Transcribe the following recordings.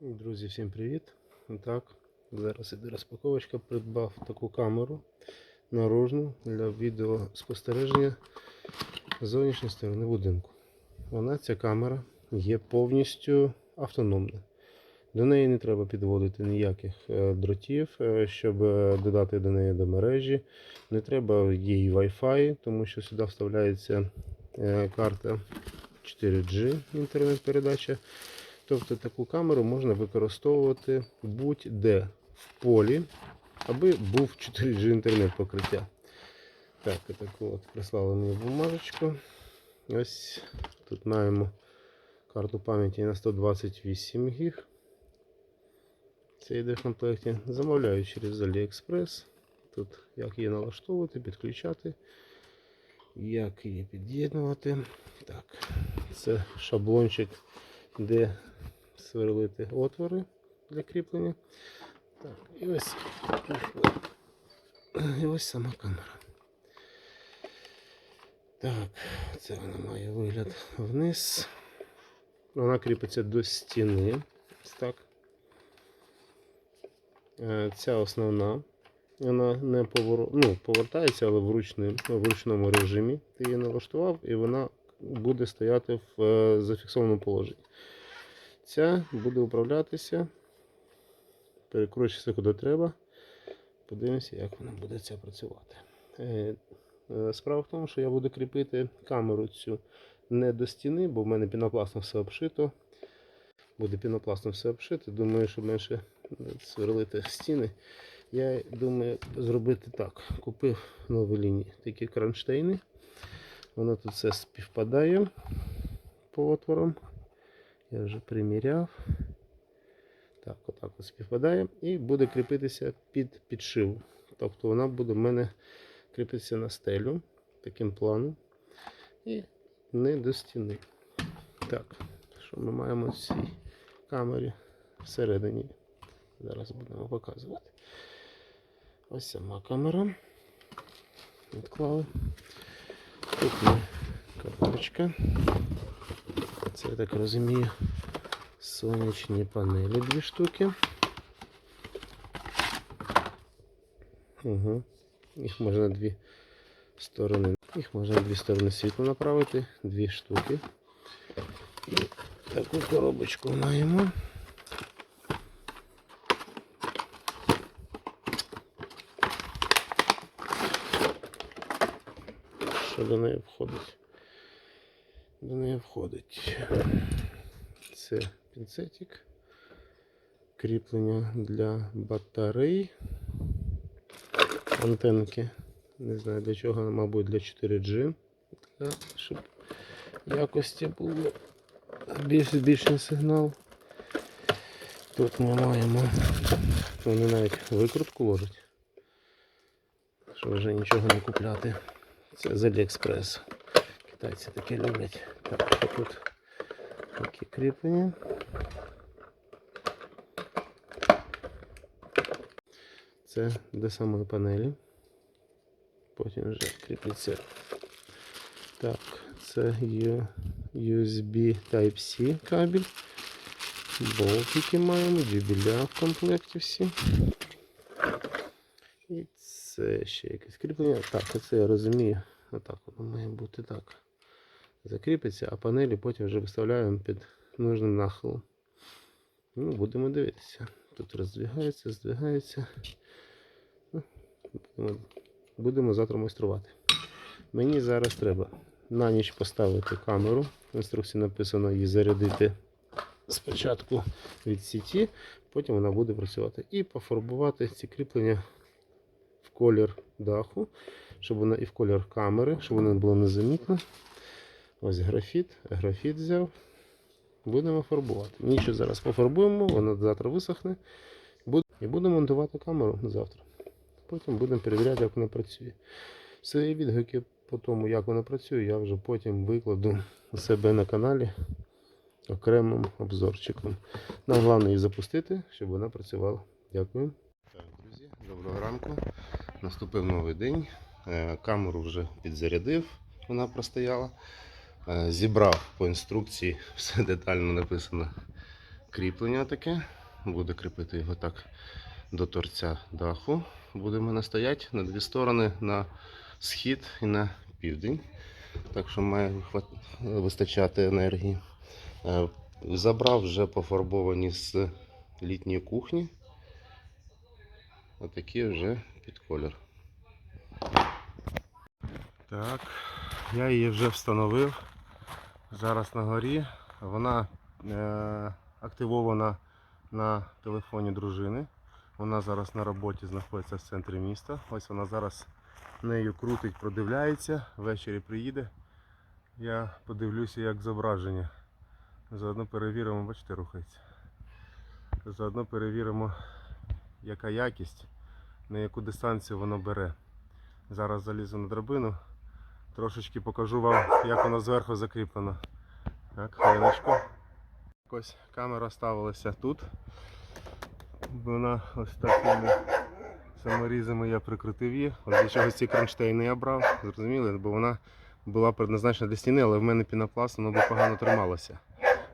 Друзі, всім привіт! Так, зараз іде розпаковочка. Придбав таку камеру наружну для відеоспостереження зовнішньої сторони будинку. Вона, ця камера, є повністю автономна. До неї не треба підводити ніяких е, дротів, е, щоб е, додати до неї до мережі. Не треба їй Wi-Fi, тому що сюди вставляється карта 4G інтернет-передача. Тобто таку камеру можна використовувати будь-де в полі, аби був 4G інтернет покриття. Так, таку от прислали мені бумажечку. Ось тут маємо карту пам'яті на 128 гіг. Це йде в комплекті. Замовляю через AliExpress. Тут як її налаштовувати, підключати, як її під'єднувати. Так, це шаблончик, де сверлити отвори для кріплення. Так, і ось, і ось сама камера. Так, це вона має вигляд вниз. Вона кріпиться до стіни. Ось так. Е, Ця основна. Вона не повор... ну, повертається, але в, ручним, в ручному режимі. Ти її налаштував і вона буде стояти в е, зафіксованому положенні. Ця буде управлятися. Перекручується куди треба. Подивимося, як вона буде ця працювати. Е, е, Справа в тому, що я буду кріпити камеру цю не до стіни, бо в мене пінопластом все обшито. Буде пінопластом все обшито. Думаю, щоб менше сверлити стіни. Я думаю зробити так. Купив нові лінії такі кронштейни. Воно тут все співпадає по отворам. Я вже приміряв. Так, отак от співпадає. І буде кріпитися під підшив. Тобто вона буде в мене кріпитися на стелю таким планом. І не до стіни. Так, що ми маємо в цій камері всередині. Зараз будемо показувати. Ось сама камера. Відклали. Тут є коробочка. Це я так розумію. Сонячні панелі дві штуки. Угу. Їх можна дві сторони. Їх можна дві сторони світла направити, дві штуки. І таку коробочку маємо. Що до неї входить? До неї входить. Це пінцетик. Кріплення для батарей. Антенки. Не знаю для чого, мабуть, для 4G. Для, щоб якості було більш збільшений сигнал. Тут ми маємо. Вони навіть викрутку ложать. Щоб вже нічого не купляти. Це з Aliexpress. Китайці таке люблять. Так, тут такі кріплення. Це до самої панелі. Потім вже кріпиться. Так, це USB Type-C кабель. Болтики маємо, дюбеля в комплекті всі. І це ще якесь кріплення. Так, це я розумію. Отак воно має бути так. Закріпиться, а панелі потім вже виставляємо під нужним нахилом. Ну, будемо дивитися. Тут роздвигається, здвигається. Ну, Будемо, будемо завтра майструвати. Мені зараз треба на ніч поставити камеру. В інструкції написано її зарядити спочатку від сіті, потім вона буде працювати. І пофарбувати ці кріплення в колір даху, щоб вона і в колір камери, щоб вона була незамітна. Ось графіт, графіт взяв. Будемо фарбувати. Ніч зараз пофарбуємо, вона завтра висохне. І будемо монтувати камеру завтра. Потім будемо перевіряти, як вона працює. Свої відгуки по тому, як вона працює, я вже потім викладу у себе на каналі окремим обзорчиком. Нам головне її запустити, щоб вона працювала. Дякую. Так, друзі, доброго ранку. Наступив новий день. Е, Камеру вже підзарядив, вона простояла. Е, Зібрав по інструкції, все детально написано кріплення таке. Буде кріпити його так до торця даху. Буде в мене стояти на дві сторони на схід і на південь. Так що має вистачати енергії. Е, Забрав вже пофарбовані з літньої кухні. Отакі вже під колір. Так, я її вже встановив. Зараз на горі. Вона е, активована на телефоні дружини. Вона зараз на роботі знаходиться в центрі міста. Ось вона зараз нею крутить, продивляється. Ввечері приїде. Я подивлюся, як зображення. Заодно перевіримо, бачите, рухається. Заодно перевіримо, яка якість, на яку дистанцію воно бере. Зараз залізу на драбину. Трошечки покажу вам, як воно зверху закріплено. Так, хвилиночку. Ось камера ставилася тут. Вона ось такими саморізами я прикрутив її. От для чого ці кронштейни я брав, зрозуміли? Бо вона була предназначена для стіни, але в мене пінопласт, воно погано трималося.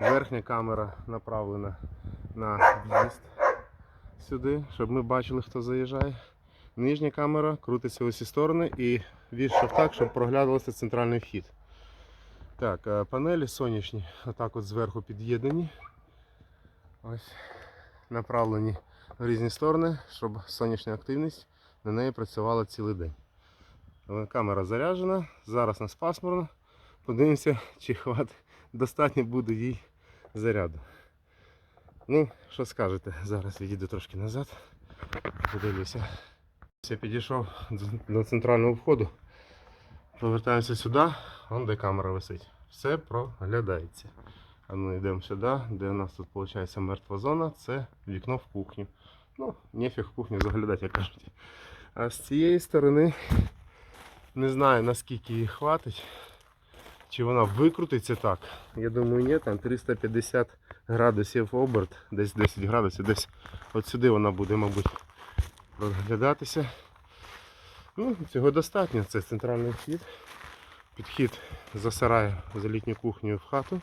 Верхня камера направлена на в'їзд сюди, щоб ми бачили, хто заїжджає. Нижня камера крутиться в усі сторони і вішав так, щоб проглядувався центральний вхід. Так, е, панелі сонячні, отак от зверху під'єднані. Ось направлені в різні сторони, щоб сонячна активність на неї працювала цілий день. Е, Камера заряджена, зараз нас пасмурно. Подивимося, чи хватить, достатньо буде їй заряду. Ну, що скажете, зараз відійду трошки назад, подивлюся. Я підійшов до- центрального входу. Повертаємося сюди, вон де камера висить. Все проглядається. А ну йдемо сюди, де у нас тут виходить мертва зона, це вікно в кухню. Ну, нефіг в кухню заглядати, як кажуть. А з цієї сторони не знаю наскільки її хватить. Чи вона викрутиться так? Я думаю, ні, там 350 градусів оберт, десь 10 градусів, десь от сюди вона буде, мабуть, розглядатися. Ну, цього достатньо. Це центральний вхід. Підхід за сарай за літню кухню в хату.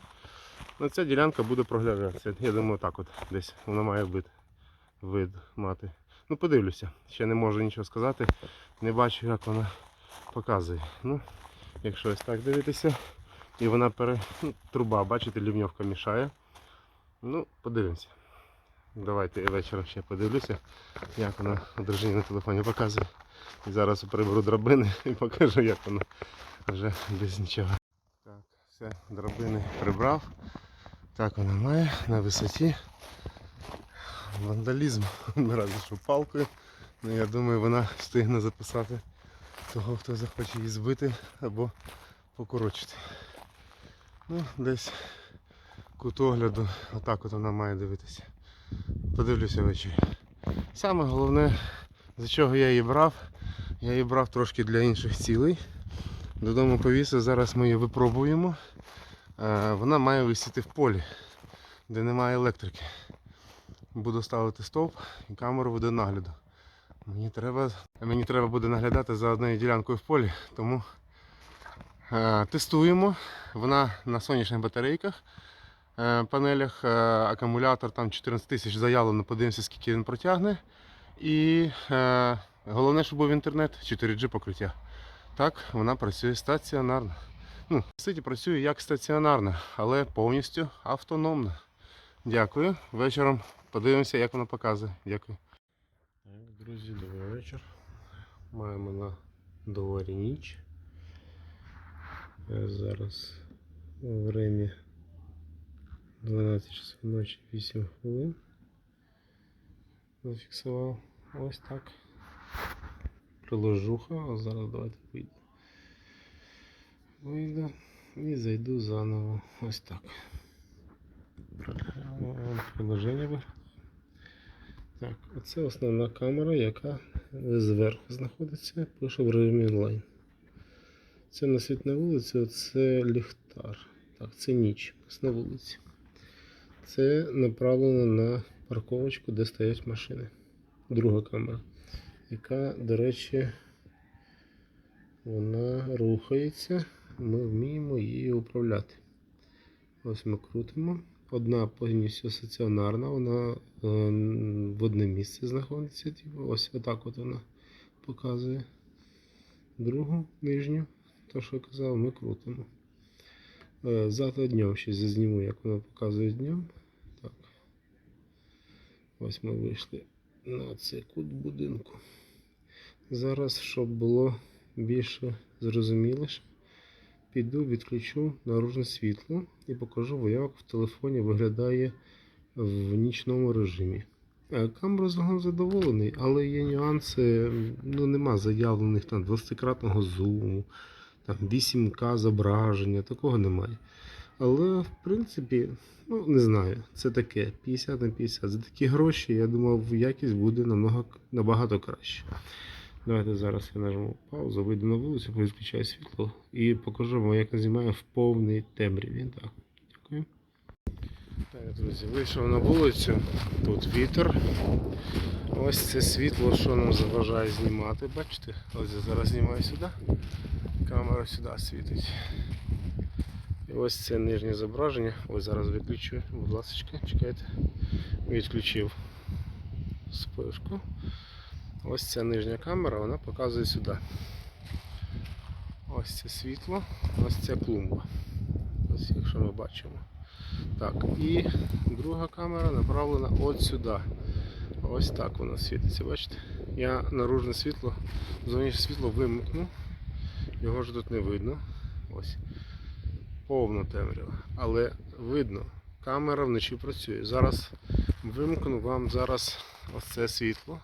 Ну, ця ділянка буде проглядатися. Я думаю, так от десь вона має бути вид мати. Ну, подивлюся. Ще не можу нічого сказати. Не бачу, як вона показує. Ну, якщо ось так дивитися, і вона пере... ну, труба, бачите, лівньовка мішає. Ну, подивимося. Давайте я вечором ще подивлюся, як вона дружині на телефоні показує. І зараз приберу драбини і покажу, як воно вже без нічого. Так, все, драбини прибрав. Так воно має на висоті. Вандалізм наразі що палкою. Ну, я думаю, вона встигне записати того, хто захоче її збити або покорочити. Ну, десь кут огляду, отак от вона має дивитися. Подивлюся ввечері. Саме головне, за чого я її брав, я її брав трошки для інших цілей. Додому повісив, зараз ми її випробуємо. Е, Вона має висіти в полі, де немає електрики. Буду ставити стовп і камеру буде нагляду. Мені треба, мені треба буде наглядати за однією ділянкою в полі, тому е, тестуємо. Вона на сонячних батарейках, панелях, е, акумулятор там 14 тисяч заявлено, подивимося, скільки він протягне. І е, головне, щоб був інтернет 4G покриття. Так, вона працює стаціонарно. Ну, в працює як стаціонарна, але повністю автономна. Дякую. Вечором подивимося, як вона показує. Дякую. Друзі, добрий вечір. Маємо на дворі ніч. Е, Зараз время 12 часов ночі 8 хвилин. Зафіксував. Ось так. Приложуха, а зараз давайте вийду. Вийду і зайду заново. Ось так. Приложення. Так, оце основна камера, яка зверху знаходиться, пише в режимі онлайн. Це на світ на вулиці, це ліхтар. Так, це ніч. на вулиці. Це направлено на парковочку, де стоять машини. Друга камера, яка, до речі, вона рухається. Ми вміємо її управляти. Ось ми крутимо. одна повністю стаціонарна, вона е, в одне місце знаходиться. Типу, ось отак от вона показує. Другу нижню, то що я казав, ми крутимо. Е, Завтра днем ще зазніму, як воно показує днем. Ось ми вийшли на цей кут будинку. Зараз, щоб було більше зрозуміліше, піду відключу наружне світло і покажу, як в телефоні виглядає в нічному режимі. Е, Камера загалом задоволений, але є нюанси, ну нема заявлених там 20-кратного зуму, там 8К зображення, такого немає. Але в принципі, ну не знаю, це таке 50 на 50. За такі гроші, я думав, якість буде намного, набагато краще. Давайте зараз я нажму паузу, вийду на вулицю, відключаю світло і покажу вам, як я знімаю в повній темряві. Так, дякую. Так, друзі, вийшов на вулицю, тут вітер. Ось це світло, що нам заважає знімати. Бачите? Ось я зараз знімаю сюди. Камера сюди світить. І ось це нижнє зображення. Ось зараз виключу, будь ласка, чекайте. Відключив спишку. Ось ця нижня камера, вона показує сюди. Ось це світло, ось ця клумба. Ось якщо ми бачимо. Так, і друга камера направлена от сюди. Ось так вона світиться, бачите? Я наружне світло, зовнішнє світло вимкну. Його ж тут не видно. Ось. Повна темрява. Але видно, камера вночі працює. Зараз вимкну вам зараз ось це світло.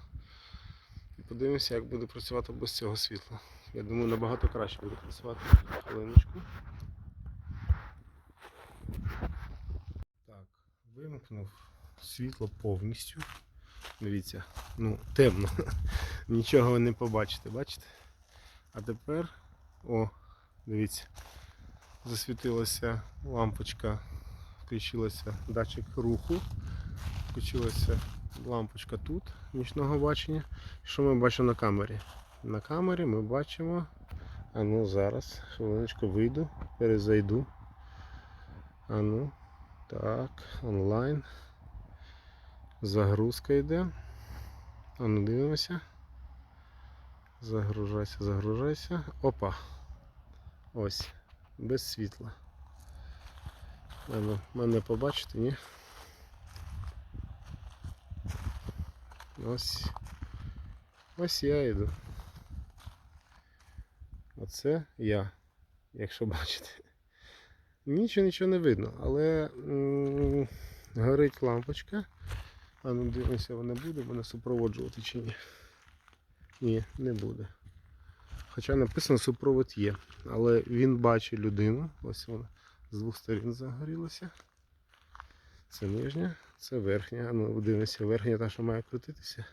І подивимося, як буде працювати без цього світла. Я думаю, набагато краще буде працювати. Хвилиночку. Так, вимкнув світло повністю. Дивіться, ну, темно. Нічого ви не побачите, бачите? А тепер, о, дивіться, засвітилася лампочка, включилася датчик руху, включилася лампочка тут нічного бачення. Що ми бачимо на камері? На камері ми бачимо. А ну зараз, хвилиночку вийду, перезайду. А ну, так, онлайн. Загрузка йде. А ну дивимося. Загружайся, загружайся. Опа. Ось. Без світла. Ну, мене побачите, ні? Ось. Ось я йду. Оце я, якщо бачите. Нічого нічого не видно, але горить лампочка. А ну дивимося, вона буде мене супроводжувати чи ні. Ні, не буде. Хоча написано супровод є. Але він бачить людину. Ось вона з двох сторін загорілася. Це нижня, це верхня. Ну дивимося, верхня та, що має крутитися.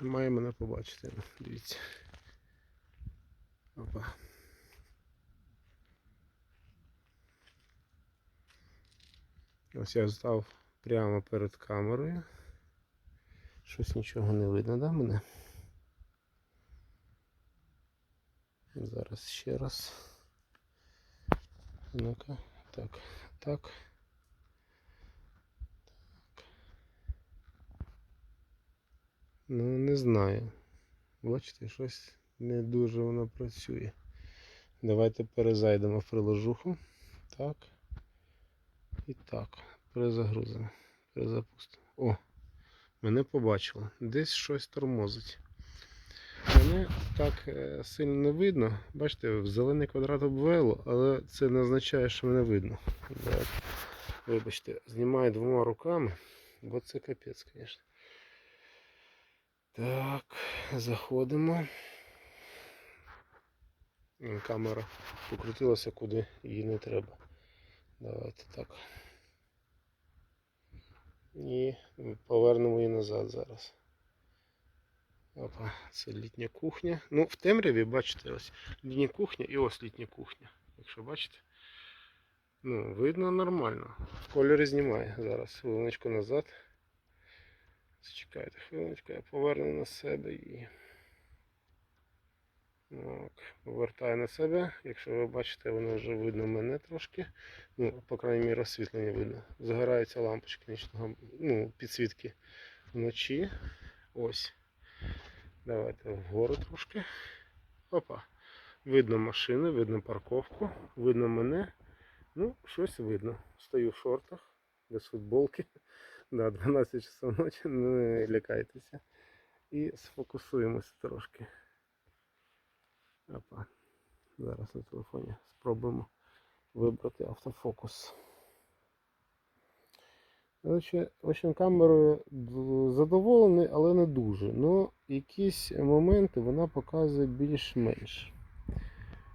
Має мене побачити. Дивіться. Опа. Ось я став прямо перед камерою. Щось нічого не видно, да, мене? Зараз ще раз. Ну-ка, так, так. Так. Ну, не знаю. Бачите, щось не дуже воно працює. Давайте перезайдемо в приложуху. Так. І так, перезагрузимо. Перезапустимо. О, мене побачило. Десь щось тормозить. Мене так е, сильно не видно. Бачите, в зелений квадрат обвело, але це не означає, що мене видно. Давайте, Вибачте, знімаю двома руками, бо це капець, звісно. Так, заходимо. Камера покрутилася куди їй не треба. Давайте так. І повернемо її назад зараз. Опа, це літня кухня. Ну, в темряві, бачите, ось літня кухня і ось літня кухня. Якщо бачите. Ну, видно нормально. В кольорі знімає. Зараз хвилиночку назад. Зачекайте хвилиночку, я поверну на себе і. Так, повертаю на себе. Якщо ви бачите, воно вже видно мене трошки. Ну, по крайній мірі, освітлення видно. Загораються лампочки нічного, ну, підсвітки вночі. Ось. Давайте вгору трошки. Опа. Видно машини, видно парковку, видно мене. Ну, щось видно. Стою в шортах, без футболки. Да, 12 часов ночі, не лякайтеся. І сфокусуємося трошки. Опа. Зараз на телефоні спробуємо вибрати автофокус. Общем, камерою задоволений, але не дуже. Ну, якісь моменти вона показує більш-менш.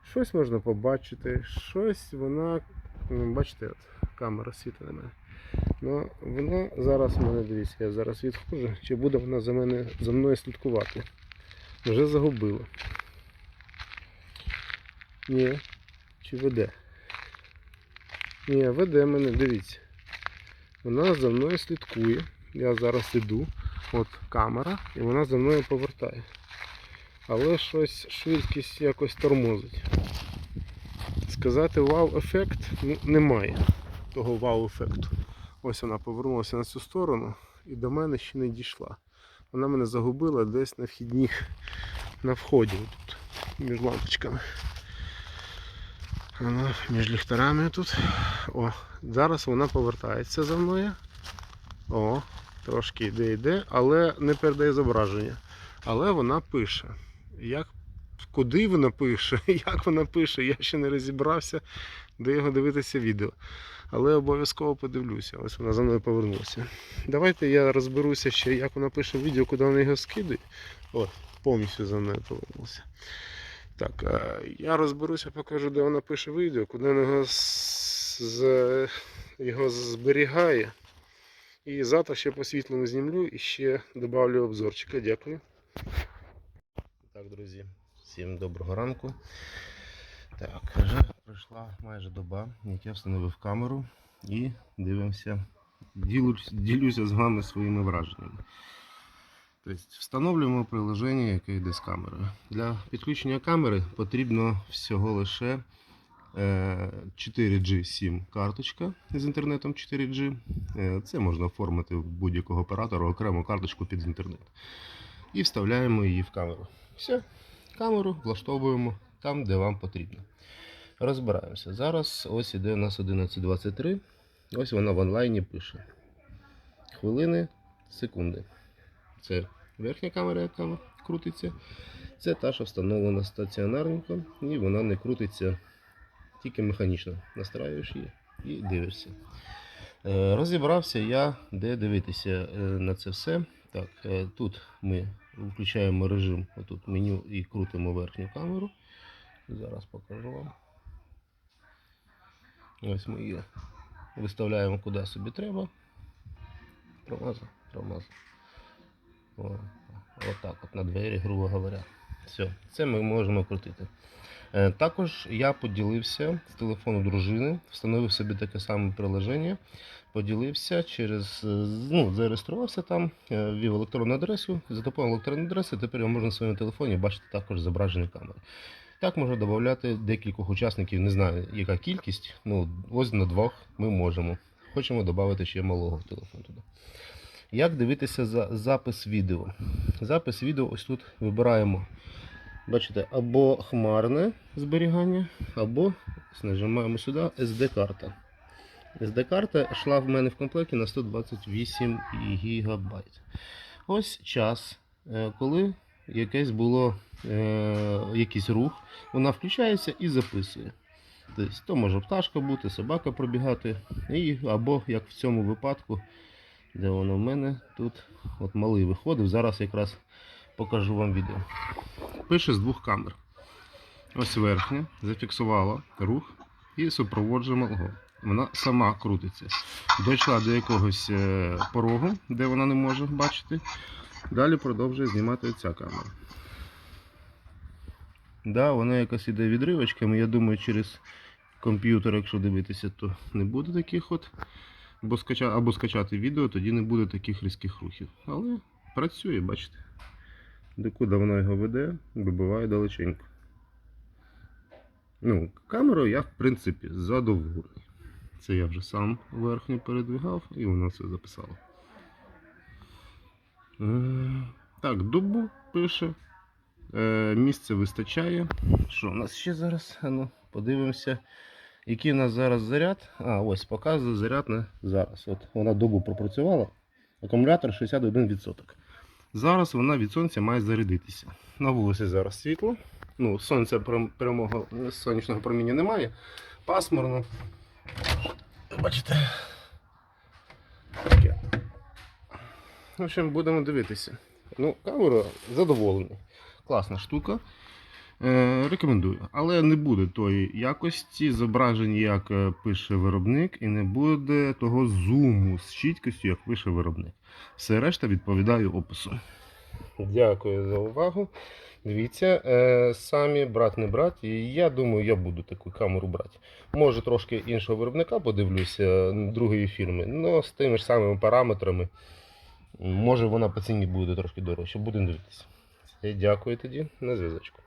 Щось можна побачити, щось вона. ну, Бачите, от камера світить на мене. Ну, вона зараз мене, дивіться, я зараз відходжу, чи буде вона за мене за мною слідкувати. Вже загубила. Ні. Чи веде? Ні, веде мене, дивіться. Вона за мною слідкує. Я зараз іду. От камера, і вона за мною повертає. Але щось швидкість якось тормозить. Сказати вау-ефект ну, немає того вау-ефекту. Ось вона повернулася на цю сторону і до мене ще не дійшла. Вона мене загубила десь на вхідніх, на вході тут, між лампочками. Вона між ліхтарами тут. О, зараз вона повертається за мною. О, трошки йде йде, але не передає зображення. Але вона пише. Як, куди вона пише, як вона пише, я ще не розібрався, де його дивитися відео. Але обов'язково подивлюся. Ось вона за мною повернулася. Давайте я розберуся ще, як вона пише відео, куди вона його скидає. От, повністю за мною повернулася. Так, е, я розберуся, покажу, де вона пише відео, куди вона з- його зберігає. І завтра ще посвітлено знімлю і ще додавлю обзорчика. Дякую. Так, друзі, всім доброго ранку. Так, вже пройшла майже доба, як я встановив камеру і дивимося, ділюся з вами своїми враженнями. Тобто встановлюємо приложення, яке йде з камерою. Для підключення камери потрібно всього лише е, 4G SIM карточка з інтернетом 4G. Е, Це можна оформити в будь-якого оператора окрему карточку під інтернет. І вставляємо її в камеру. Все, камеру влаштовуємо там, де вам потрібно. Розбираємося. Зараз ось іде у нас 11.23. Ось вона в онлайні пише. Хвилини, секунди. Це верхня камера, яка крутиться. Це та, що встановлена стаціонарненько, і вона не крутиться тільки механічно. Настраюєш її і дивишся. Е, Розібрався я, де дивитися е, на це все. Так, е, тут ми включаємо режим отут меню і крутимо верхню камеру. Зараз покажу вам. Ось ми її виставляємо куди собі треба. Промазав, промазав. О, Отак от на двері, грубо говоря. Все, це ми можемо крутити. Е, Також я поділився з телефону дружини, встановив собі таке саме приложення, поділився через, е, ну, зареєструвався там, е, ввів електронну адресу. За допомогою електронної адреси тепер я можу на своєму телефоні бачити також зображення камери. Так можна додати декількох учасників, не знаю, яка кількість. Ну, ось на двох ми можемо. Хочемо додати ще малого в телефон туди. Як дивитися за запис відео? Запис відео ось тут вибираємо. Бачите, або хмарне зберігання, або нажимаємо сюди SD-карта. SD-карта йшла в мене в комплекті на 128 ГБ. Ось час, е, коли якесь було е, якийсь рух, вона включається і записує. Тобто, то може пташка бути, собака пробігати, і, або як в цьому випадку, де воно в мене тут от малий виходив. Зараз якраз покажу вам відео. Пише з двох камер. Ось верхня зафіксувала рух і супроводжуємо його. Вона сама крутиться. Дійшла до якогось е, порогу, де вона не може бачити. Далі продовжує знімати ця камера. Да, вона якась іде відривочками. Я думаю, через комп'ютер, якщо дивитися, то не буде таких от. Або, скача... або скачати відео, тоді не буде таких різких рухів. Але працює, бачите. Докуди вона його веде, вибиває далеченько. Ну, камерою я, в принципі, задоволений. Це я вже сам верхню передвигав і воно все записало. Е, Так, добу пише. Е, Місця вистачає. Що у нас ще зараз? Ну, подивимося. Який у нас зараз заряд? А, ось показує заряд на зараз. От вона добу пропрацювала. Акумулятор 61%. Зараз вона від сонця має зарядитися. На вулиці зараз світло. Ну, сонця прямого сонячного проміння немає. Пасмурно. Бачите. Таке. В общем, будемо дивитися. Ну, камера задоволений. Класна штука. Е, рекомендую. Але не буде тої якості зображень, як е, пише виробник, і не буде того зуму з чіткістю, як пише виробник. Все решта відповідає опису. Дякую за увагу. Дивіться, е, самі брат не брат, і я думаю, я буду таку камеру брати. Може трошки іншого виробника подивлюся, другої фірми, але з тими ж самими параметрами. Може вона по ціні буде трошки дорожче. Будемо дивитися. Дякую тоді, на зв'язочку.